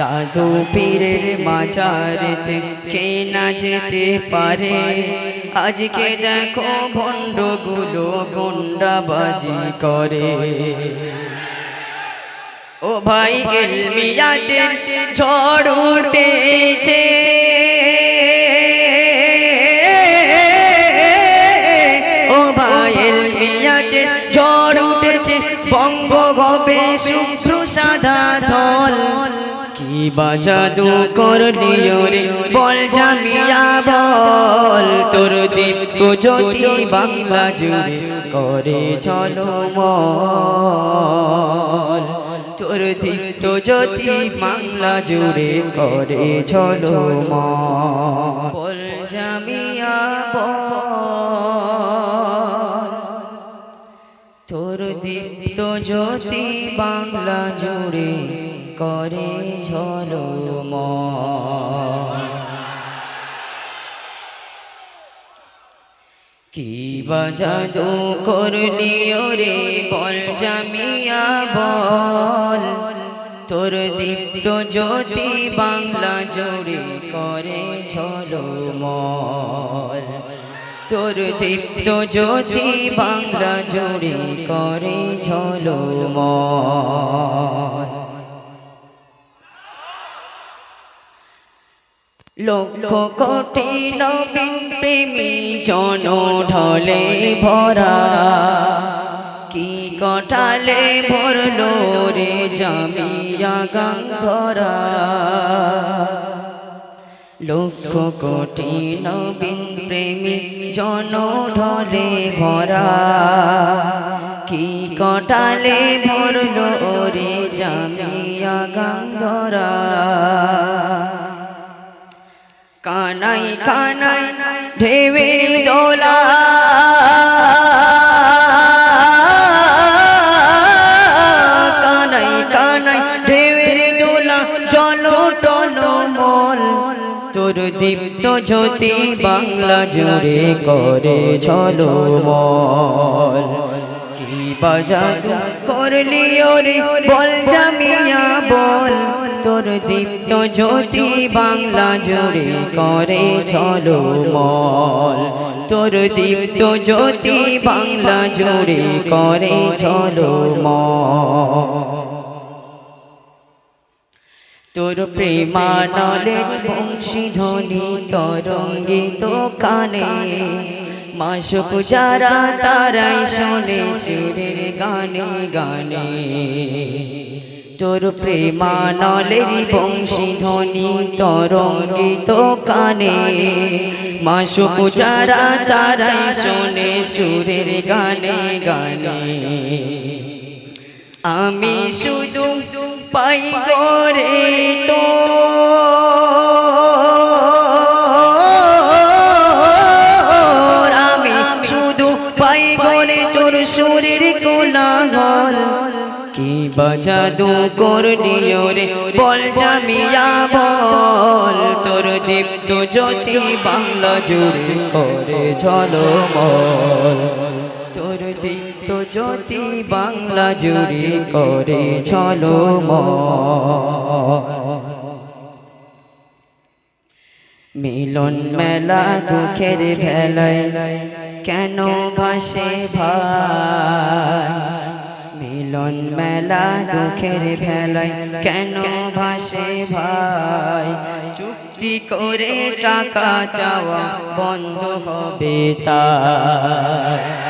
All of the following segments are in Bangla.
দাদু পীরের মাজারেতে কে না যেতে পারে? আজকে দেখো ভণ্ডগুলো গুন্ডাবাজি করে। ও ভাই এলমিয়াদের ঝড় উঠেছে। ও ভাই এলমিয়াদের ঝড় উঠেছে। বঙ্গ হবে শুভ্র সাদা ধল। কি বাজাদু করলি রে, বল জামিয়া, বল। তোর দীপ্ত জ্যোতি বাংলা জুড়ে করে চলো মল। তোর দীপ্ত জ্যোতি বাংলা জুড়ে করে চলো মল। বল জামিয়া, বল। তোর দীপ্ত জ্যোতি বাংলা জুড়ে করে ঝলো কি বাজাদু করলি ওরে বল জামিয়া বল। তোর দীপ্ত জ্যোতি বাংলা জোরে করে ঝলো মল। তোর দীপ্ত জ্যোতি বাংলা জোরে করে ঝলো মল লক্ষ কোটি নবীন প্রেমী জন ঢলে ভরা। কি কটালে ভরলো রে জামিয়া গঙ্ধরা? লক্ষ কোটি নবীন প্রেমী জন ঢলে ভরা। কি কটালে ভরলো রে জামিয়া গঙ্ধরা? কানাই কানাই ঢেবের দোলা। কানাই কানাই ঢেবের দোলা চলো টলো মল। তোর দীপ্ত জ্যোতি বাংলা জুড়ে করে চলো মল। কি বাজাদু করলি ওরে বল জামিয়া বল। তোর দীপ্ত জ্যোতি বাংলা জুড়ে করে, চলো মল। তোর দীপ্ত জ্যোতি বাংলা জুড়ে করে, চলো মল। তোর প্রেমানলের বংশী ধ্বনি তরঙ্গিত কানে, মাসুক যারা তারাই শোনে শিরের গানে গানে। তোর প্রেমানলের বংশী ধ্বনি তরঙ্গিত কানে। মাসু পূজারা তারাই শোনে সুরের গানে গানে। আমি শুধু পাই করে তো। বাজাদু করলি ওরে বল জামিয়া, বল। তোর দীপ্ত জ্যোতি বাংলা জুড়ে করে ঝলমল। তোর দীপ্ত জ্যোতি বাংলা জুড়ে করে চলো মিলন মেলা দুঃখের ভেলায় কেন ভাসে ভাই? মিলন মেলা দুঃখের ভেলায় কেন ভাসে ভাই? চুক্তি করে টাকা চাওয়া বন্ধ হবে তাই।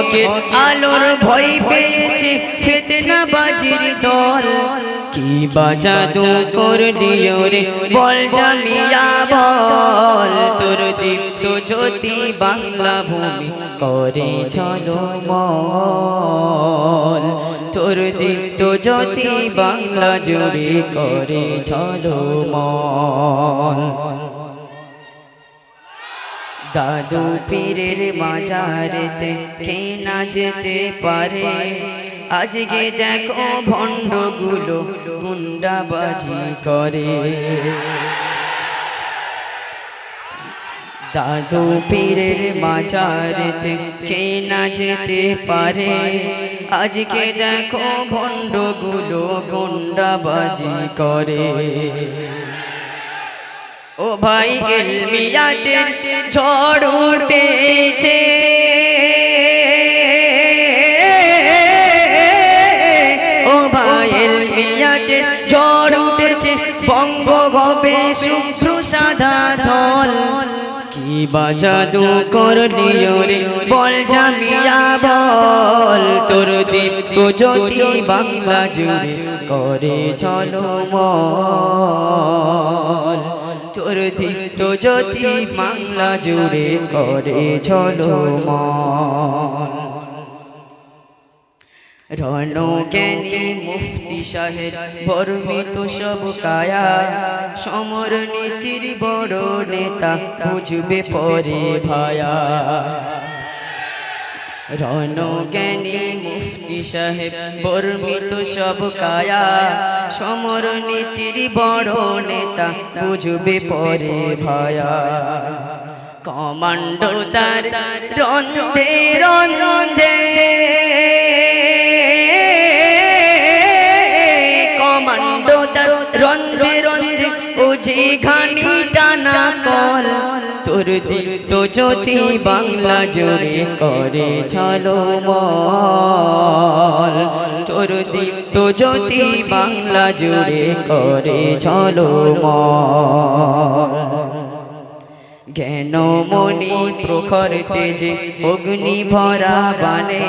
হকের আলোর ভয় পেয়েছে, ফেতনা বাজির দল। কি বাজাদু করলি ওরে, বল জামিয়া বল। তোর দীপ্ত জ্যোতি বাংলা ভূমি করে চলো মল তোর দীপ্ত জ্যোতি বাংলা জুড়ে করে চলো দাদু পীরের মাজারেতে কে না যেতে পারে? আজকে দেখো ভণ্ডগুলো গুন্ডাবাজি করে। দাদু পীরের মাজারেতে কে না যেতে পারে? আজকে দেখো ভণ্ডগুলো গুন্ডাবাজি করে। ও ভাই এলমিয়াতে ঝড় উঠেছে। ও ভাই এলমিয়াতে ঝড় উঠেছে। বঙ্গ গবে শুভ্র সাদা ধল। কি বাজাদু করলি রে, বল জামিয়া বল। তোর দীপ্ত জ্যোতি বাংলা জুড়ে করে চলো মল। তোর দীপ্ত জ্যোতি বাংলা জুড়ে করে চলো ম রণ জ্ঞানী মুফতি সাহেব বর্মিত সব কায়া সমর নীতির বড় নেতা বুঝবে পরে ভায়া। রণ জ্ঞানী মুফতি সাহেব বর্মিত সব কায়া। সমর নীতির বড় নেতা বুঝবে পরে ভায়া। কমান্ডো তার রন্ধে রন্ধে কল তোর দীপ্ত জ্যোতি বাংলা জোরে করে চলো মল তোর দীপ্ত জ্যোতি বাংলা জোরে করে চলো মল জ্ঞান মনি প্রখর তেজে অগ্নি ভরা বানে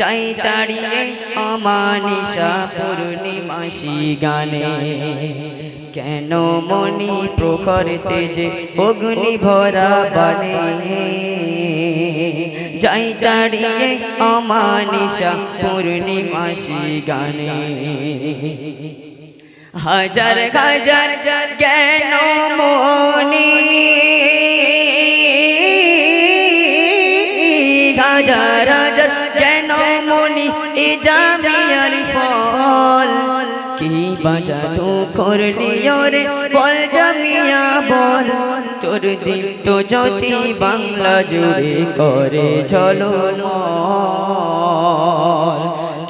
যাই চাড়িয়ে অমানিসা পূর্ণিমাসি গানে। কেন মনি প্রখর তেজে অগ্নি ভরা বানে যাই চাড়িয়ে অমানিসা পূর্ণিমাসি গানে। হাজার হাজার জ্ঞান মনি? হাজার বাজা তো করলি রে, বল জামিয়া বল। তোর দীপ্ত জ্যোতি বাংলা জুড়ে করে চলো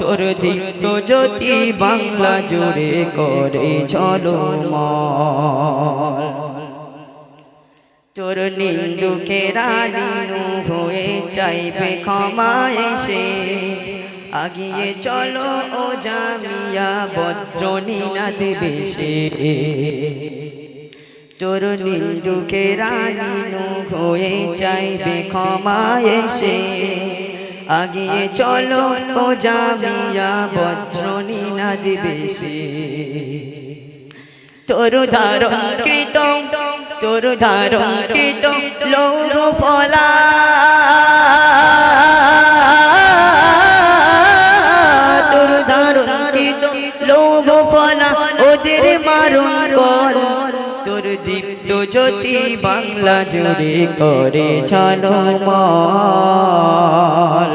তোর দীপ্ত জ্যোতি বাংলা জুড়ে করে চলো তোর নিন্দুকে রানিনু হয়ে চাইবে ক্ষমা এসে। আগিয়ে চলো ও জামিয়া বজ্রনী না দেবে সে তোর নিন্দুকে রানিনু হয়ে চাইবে ক্ষমা এসে। আগিয়ে চলো ও জামিয়া বজ্রনী না দেবে সে তোর ধারণ কৃত তোর ধারণ কৃত লৌর ফলা। জ্যোতি বাংলা জুড়ে করে চলো মল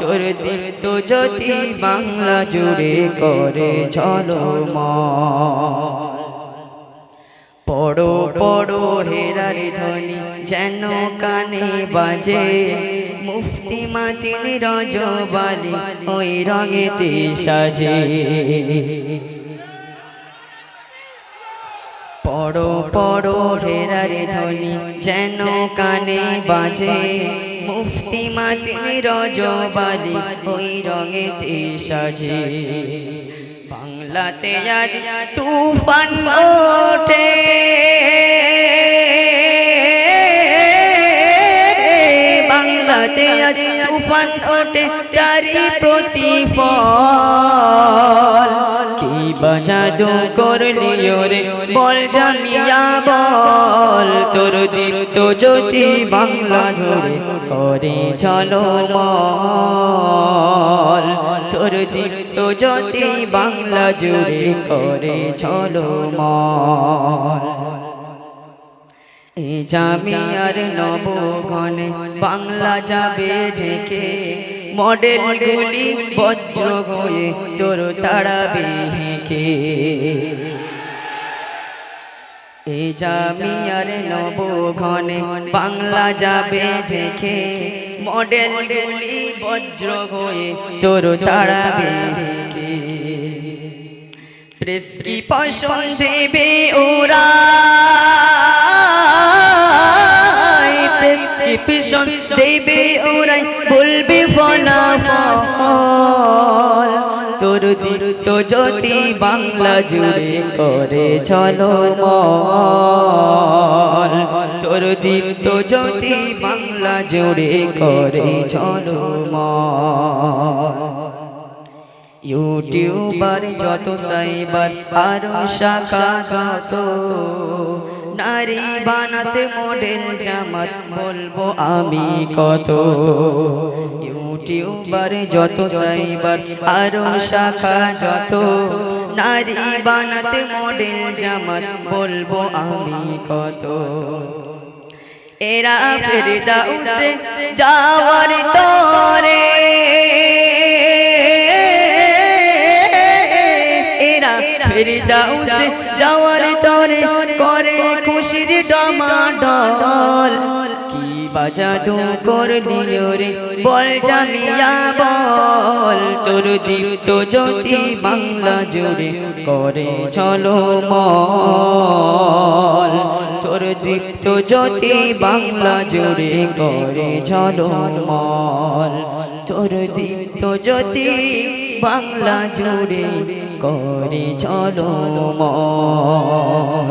তোর দীপ্ত জ্যোতি বাংলা জুড়ে করে চলো মল পড়ো পড়ো হেরার ধ্বনি যেন কানে বাজে। মুফতি মাতিন রজবালি ওই রঙেতে সাজে। পড়ো পড়ো হেরার ধ্বনি, যেন কানে বাজে। মুফতি মাতি রজবালি, ওই রঙেতে সাজে। বাংলাতে আজ তুফান ওঠে। বাংলাতে আজ তুফান ওঠে তারি প্রতিফল। কি বাজ জাদু করলি ওরে, বল জামিয়া বল। তোর দীপ্ত জ্যোতি বাংলা ধরে করে চলো মল তোর দীপ্ত জ্যোতি বাংলা জুড়ে করে চলো মল এ জামিয়ার নবঘনে বাংলা যাবে ঢেকে, মডেল গুলি বজ্র হয়ে তোর তাড়াবে হেঁকে। এ জামিয়ার নবঘনে বাংলা যাবে ঢেকে, মডেল গুলি বজ্র হয়ে তোর তাড়াবে হেঁকে। প্রেসক্রিপশন দেবে ওরা? প্রেসক্রিপশন দেবে ওরাই বলবে ফলাফল তোর দীপ্ত যদি বাংলা জুড়ে করে চলো তোর দীপ্ত যদি বাংলা জুড়ে করে চলো ইউটিউবার যত সাইবার আরও শাখা যত নারী বানাতে মডেল জামাত বলব আমি কত। ইউটিউবার যত, সাইবার আরও শাখা যত। নারী বানাতে মডেল জামাত বলব আমি কত। এরা ফেরদাউসে যাওয়ার তরে এরা ফেরদাউসে খুশির ডমাডল। কি বাজাদু করলি রে বল জামিয়া বল। তোর দীপ্ত জ্যোতি বাংলা জুড়ে করে চলো মল। তোর দীপ্ত জ্যোতি বাংলা জুড়ে করে চলো মল। তোর দীপ্ত জ্যোতি বাংলা জুড়ে করে চলো মল।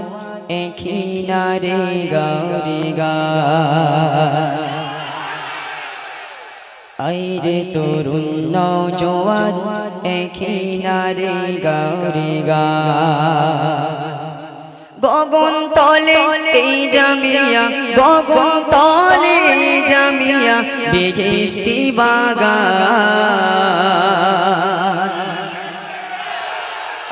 এখিনারে গাউরি গা আইরে তরুণ নৌজওয়ান এখিনারে গাউরি গা গগন তলে এই জামিয়া, গগন তলে জামিয়া বেগেস্তি বাগান।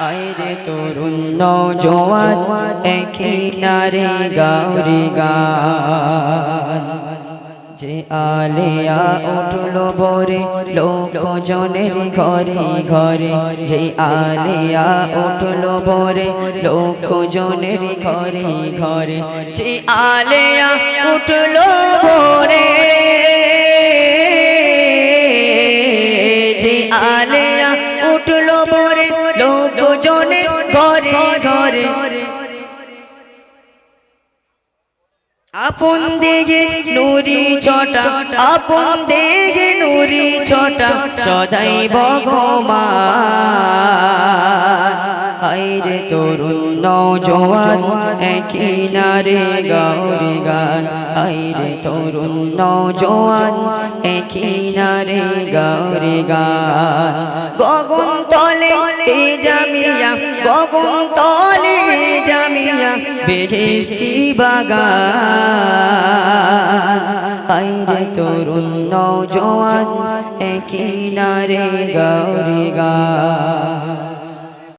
আইরে তরুণ নৌজওয়ান একিনারে গাউরি গান। যে আলিয়া উঠল বরে লোক জনের ঘরে ঘরে। যে আলিয়া উঠল বরে লোক জনের ঘরে ঘরে। যে আলিয়া উঠল আপন দেখে নুরি ছটা আপন দেখে নুরি ছটা সদাই ভগবান। আইরে তরুণ নৌজওয়ান একিনারে গৌরি গান। আইরে তরুণ নৌজওয়ান একিনারে গৌরি গান। গগন তলে জামিয়া গগন তলে বেহেস্তি বাগান। আইরে তরুণ নৌজওয়ান একিনারে গৌরী গান।